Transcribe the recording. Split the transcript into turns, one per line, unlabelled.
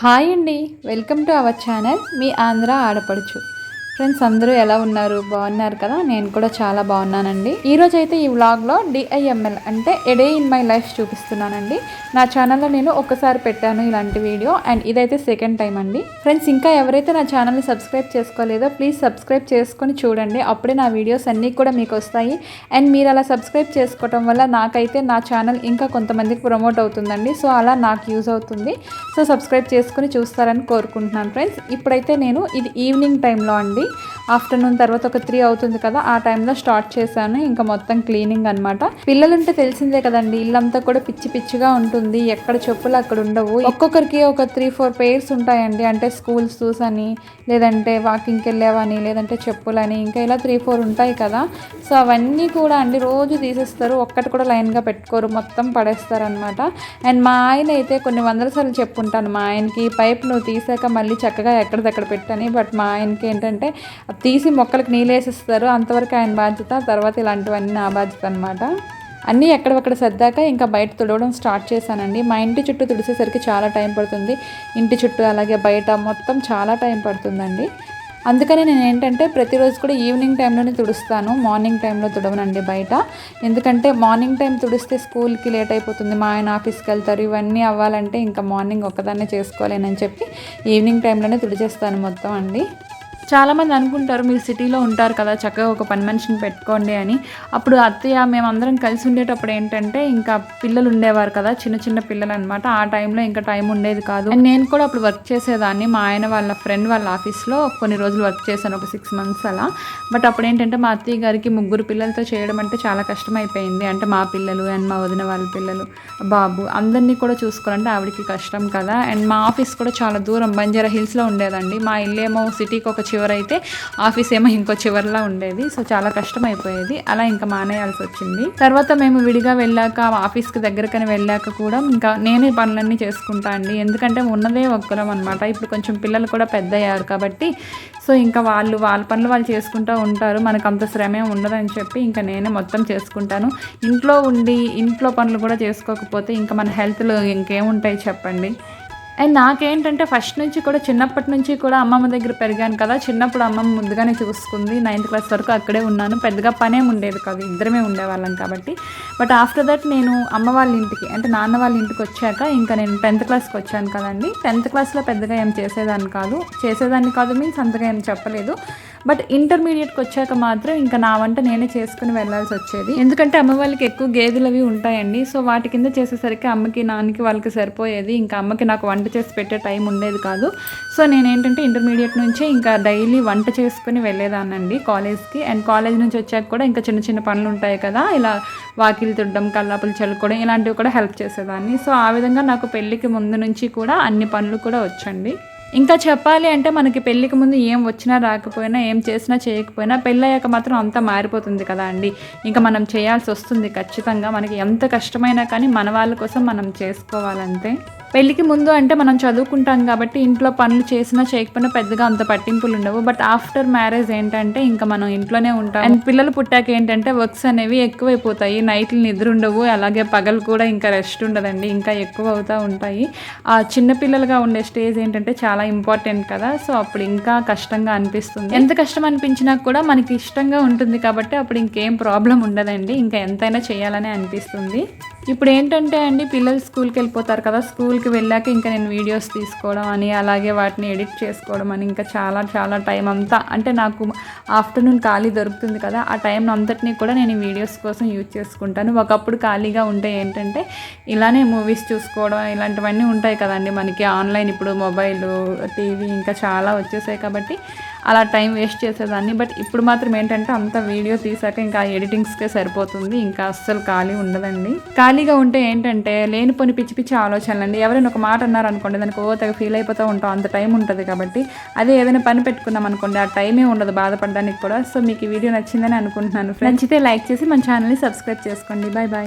Hi అండి. Welcome to our channel. మీ ఆంధ్ర ఆడపడుచు. Friends అందరూ ఎలా ఉన్నారు? బాగున్నారు కదా? నేను కూడా చాలా బాగున్నానండి. ఈరోజు అయితే ఈ వ్లాగ్లో డిఐఎంఎల్ అంటే ఎడే ఇన్ మై లైఫ్ చూపిస్తున్నానండి. నా ఛానల్లో నేను ఒకసారి పెట్టాను ఇలాంటి వీడియో అండ్ ఇదైతే సెకండ్ టైం అండి. ఫ్రెండ్స్ ఇంకా ఎవరైతే నా ఛానల్ని సబ్స్క్రైబ్ చేసుకోలేదో ప్లీజ్ సబ్స్క్రైబ్ చేసుకొని చూడండి. అప్పుడే నా వీడియోస్ అన్నీ కూడా మీకు వస్తాయి. అండ్ మీరు అలా సబ్స్క్రైబ్ చేసుకోవటం వల్ల నాకైతే నా ఛానల్ ఇంకా కొంతమందికి ప్రమోట్ అవుతుందండి. సో అలా నాకు యూజ్ అవుతుంది. సో సబ్స్క్రైబ్ చేసుకుని చూస్తారని కోరుకుంటున్నాను. ఫ్రెండ్స్ ఇప్పుడైతే నేను ఇది ఈవినింగ్ టైంలో అండి. ఆఫ్టర్నూన్ తర్వాత ఒక త్రీ అవుతుంది కదా ఆ టైంలో స్టార్ట్ చేశాను. ఇంకా మొత్తం క్లీనింగ్ అనమాట పిల్లలుంటే తెలిసిందే కదండి ఇల్లంతా కూడా పిచ్చి పిచ్చిగా ఉంటుంది. ఎక్కడ చెప్పులు అక్కడ ఉండవు. ఒక్కొక్కరికి ఒక త్రీ ఫోర్ పేర్స్ ఉంటాయండి. అంటే స్కూల్ షూస్ అని లేదంటే వాకింగ్కి వెళ్ళేవని లేదంటే చెప్పులని ఇంకా ఇలా త్రీ ఫోర్ ఉంటాయి కదా. సో అవన్నీ కూడా అండి రోజు తీసేస్తారు. ఒక్కటి కూడా లైన్గా పెట్టుకోరు. మొత్తం పడేస్తారనమాట అండ్ మా ఆయన అయితే కొన్ని వందల సార్లు చెప్పుంటాను మా ఆయనకి. పైప్ నువ్వు తీసాక మళ్ళీ చక్కగా ఎక్కడిదక్కడ పెట్టని. బట్ మా ఆయనకి ఏంటంటే తీసి మొక్కలకు నీళ్ళేసిస్తారు అంతవరకు ఆయన బాధ్యత. తర్వాత ఇలాంటివన్నీ నా బాధ్యత అనమాట అన్నీ ఎక్కడక్కడ సర్దాక ఇంకా బయట తుడవడం స్టార్ట్ చేశానండి. మా ఇంటి చుట్టూ తుడిసేసరికి చాలా టైం పడుతుంది. ఇంటి చుట్టూ అలాగే బయట మొత్తం చాలా టైం పడుతుందండి. అందుకని నేను ఏంటంటే ప్రతిరోజు కూడా ఈవినింగ్ టైంలోనే తుడుస్తాను. మార్నింగ్ టైంలో తుడవనండి బయట. ఎందుకంటే మార్నింగ్ టైం తుడిస్తే స్కూల్కి లేట్ అయిపోతుంది. మా ఆయన ఆఫీస్కి వెళ్తారు. ఇవన్నీ అవ్వాలంటే ఇంకా మార్నింగ్ ఒక్కదాన్నే చేసుకోలేనని చెప్పి ఈవినింగ్ టైంలోనే తుడిచేస్తాను మొత్తం అండి. చాలామంది అనుకుంటారు మీరు సిటీలో ఉంటారు కదా చక్కగా ఒక పని మనిషిని పెట్టుకోండి అని. అప్పుడు అత్తయ్య మేమందరం కలిసి ఉండేటప్పుడు ఏంటంటే ఇంకా పిల్లలు ఉండేవారు కదా చిన్న చిన్న పిల్లలు అనమాట ఆ టైంలో ఇంకా టైం ఉండేది కాదు. అండ్ నేను కూడా అప్పుడు వర్క్ చేసేదాన్ని. మా ఆయన వాళ్ళ ఫ్రెండ్ వాళ్ళ ఆఫీస్లో కొన్ని రోజులు వర్క్ చేశాను ఒక సిక్స్ మంత్స్ అలా. బట్ అప్పుడు ఏంటంటే మా అత్తయ్య గారికి ముగ్గురు పిల్లలతో చేయడం అంటే చాలా కష్టం అయిపోయింది అంటే మా పిల్లలు అండ్ మా వదిన వాళ్ళ పిల్లలు బాబు అందరినీ కూడా చూసుకోవాలంటే ఆవిడకి కష్టం కదా. అండ్ మా ఆఫీస్ కూడా చాలా దూరం బంజారా హిల్స్లో ఉండేదండి. మా ఇల్లు ఏమో సిటీకి ఒక చివర అయితే ఆఫీస్ ఏమో ఇంకో చివరిలా ఉండేది. సో చాలా కష్టం అయిపోయేది అలా ఇంకా మానేయాల్సి వచ్చింది. తర్వాత మేము విడిగా వెళ్ళాక ఆఫీస్కి దగ్గరకని వెళ్ళాక కూడా ఇంకా నేనే పనులన్నీ చేసుకుంటా అండి. ఎందుకంటే ఉన్నదే ఒక్కరం అనమాట ఇప్పుడు కొంచెం పిల్లలు కూడా పెద్ద అయ్యారు కాబట్టి. సో ఇంకా వాళ్ళు వాళ్ళ పనులు వాళ్ళు చేసుకుంటూ ఉంటారు. మనకు అంత శ్రమే ఉండదని చెప్పి ఇంకా నేనే మొత్తం చేసుకుంటాను. ఇంట్లో ఉండి ఇంట్లో పనులు కూడా చేసుకోకపోతే ఇంకా మన హెల్త్లో ఇంకేముంటాయి చెప్పండి? అండ్ నాకేంటంటే ఫస్ట్ నుంచి కూడా చిన్నప్పటి నుంచి కూడా అమ్మమ్మ దగ్గర పెరిగాను కదా చిన్నప్పుడు అమ్మమ్మ ముందుగానే చూసుకుంది. నైన్త్ క్లాస్ వరకు అక్కడే ఉన్నాను. పెద్దగా పనే ఉండేది కాదు ఇద్దరమే ఉండేవాళ్ళం కాబట్టి. బట్ ఆఫ్టర్ దట్ నేను అమ్మ వాళ్ళ ఇంటికి అంటే నాన్న వాళ్ళ ఇంటికి వచ్చాక ఇంకా నేను టెన్త్ క్లాస్కి వచ్చాను కదండి. టెన్త్ క్లాస్లో పెద్దగా ఏం చేసేదాన్ని కాదు. చేసేదాన్ని కాదు మీన్స్ అంతగా ఏం చెప్పలేదు. బట్ ఇంటర్మీడియట్కి వచ్చాక మాత్రం ఇంకా నా వంట నేనే చేసుకుని వెళ్ళాల్సి వచ్చేది. ఎందుకంటే అమ్మ వాళ్ళకి ఎక్కువ గేదెలు అవి ఉంటాయండి. సో వాటి కింద చేసేసరికి అమ్మకి నాన్నకి వాళ్ళకి సరిపోయేది. ఇంకా అమ్మకి నాకు వంట చేసి పెట్టే టైం ఉండేది కాదు. సో నేను ఏంటంటే ఇంటర్మీడియట్ నుంచే ఇంకా డైలీ వంట చేసుకుని వెళ్ళేదానండి కాలేజ్కి. అండ్ కాలేజ్ నుంచి వచ్చాక కూడా ఇంకా చిన్న చిన్న పనులు ఉంటాయి కదా. ఇలా వాకిలు తుడ్డం కల్లాపులు చల్లుకోవడం ఇలాంటివి కూడా హెల్ప్ చేసేదాన్ని. సో ఆ విధంగా నాకు పెళ్ళికి ముందు నుంచి కూడా అన్ని పనులు కూడా వచ్చండి. ఇంకా చెప్పాలి అంటే మనకి పెళ్ళికి ముందు ఏం వచ్చినా రాకపోయినా ఏం చేసినా చేయకపోయినా పెళ్ళయ్యాక మాత్రం అంతా మారిపోతుంది కదా అండి. ఇంకా మనం చేయాల్సి వస్తుంది ఖచ్చితంగా. మనకి ఎంత కష్టమైనా కానీ మన వాళ్ళ కోసం మనం చేసుకోవాలంతే. పెళ్ళికి ముందు అంటే మనం చదువుకుంటాం కాబట్టి ఇంట్లో పనులు చేసినా చేయకపోయినా పెద్దగా అంత పట్టింపులు ఉండవు. బట్ ఆఫ్టర్ మ్యారేజ్ ఏంటంటే ఇంకా మనం ఇంట్లోనే ఉంటాం అండ్ పిల్లలు పుట్టాక ఏంటంటే వర్క్స్ అనేవి ఎక్కువైపోతాయి. నైట్లు నిద్ర ఉండవు. అలాగే పగలు కూడా ఇంకా రెస్ట్ ఉండదండి. ఇంకా ఎక్కువ అవుతూ ఉంటాయి. ఆ చిన్నపిల్లలుగా ఉండే స్టేజ్ ఏంటంటే చాలా ఇంపార్టెంట్ కదా. సో అప్పుడు ఇంకా కష్టంగా అనిపిస్తుంది. ఎంత కష్టం అనిపించినా కూడా మనకి ఇష్టంగా ఉంటుంది కాబట్టి అప్పుడు ఇంకేం ప్రాబ్లం ఉండదండి. ఇంకా ఎంతైనా చేయాలనే అనిపిస్తుంది. ఇప్పుడు ఏంటంటే అండి పిల్లలు స్కూల్కి వెళ్ళిపోతారు కదా స్కూల్కి వెళ్ళాక ఇంకా నేను వీడియోస్ తీసుకోవడం అని అలాగే వాటిని ఎడిట్ చేసుకోవడం అని ఇంకా చాలా చాలా టైం అంతా. అంటే నాకు ఆఫ్టర్నూన్ ఖాళీ దొరుకుతుంది కదా ఆ టైం అంతటినీ కూడా నేను వీడియోస్ కోసం యూజ్ చేసుకుంటాను. ఒకప్పుడు ఖాళీగా ఉంటే ఏంటంటే ఇలానే మూవీస్ చూసుకోవడం ఇలాంటివన్నీ ఉంటాయి కదండి మనకి. ఆన్లైన్ ఇప్పుడు మొబైల్ టీవీ ఇంకా చాలా వచ్చేసాయి కాబట్టి అలా టైం వేస్ట్ చేసేదాన్ని. బట్ ఇప్పుడు మాత్రం ఏంటంటే అంత వీడియో తీసాక ఇంకా ఎడిటింగ్స్కే సరిపోతుంది. ఇంకా అస్సలు ఖాళీ ఉండదండి. ఖాళీగా ఉంటే ఏంటంటే లేని పని పిచ్చి పిచ్చి ఆలోచనలు అండి ఎవరైనా ఒక మాట అన్నారు అనుకోండి దానికి ఓ తెగ ఫీల్ అయిపోతూ ఉంటాం. అంత టైం ఉంటుంది కాబట్టి. అదే ఏదైనా పని పెట్టుకున్నాం అనుకోండి ఆ టైమే ఉండదు బాధపడడానికి కూడా. సో మీకు ఈ వీడియో నచ్చిందని అనుకుంటున్నాను నచ్చితే లైక్ చేసి మన ఛానల్ని సబ్స్క్రైబ్ చేసుకోండి. Bye bye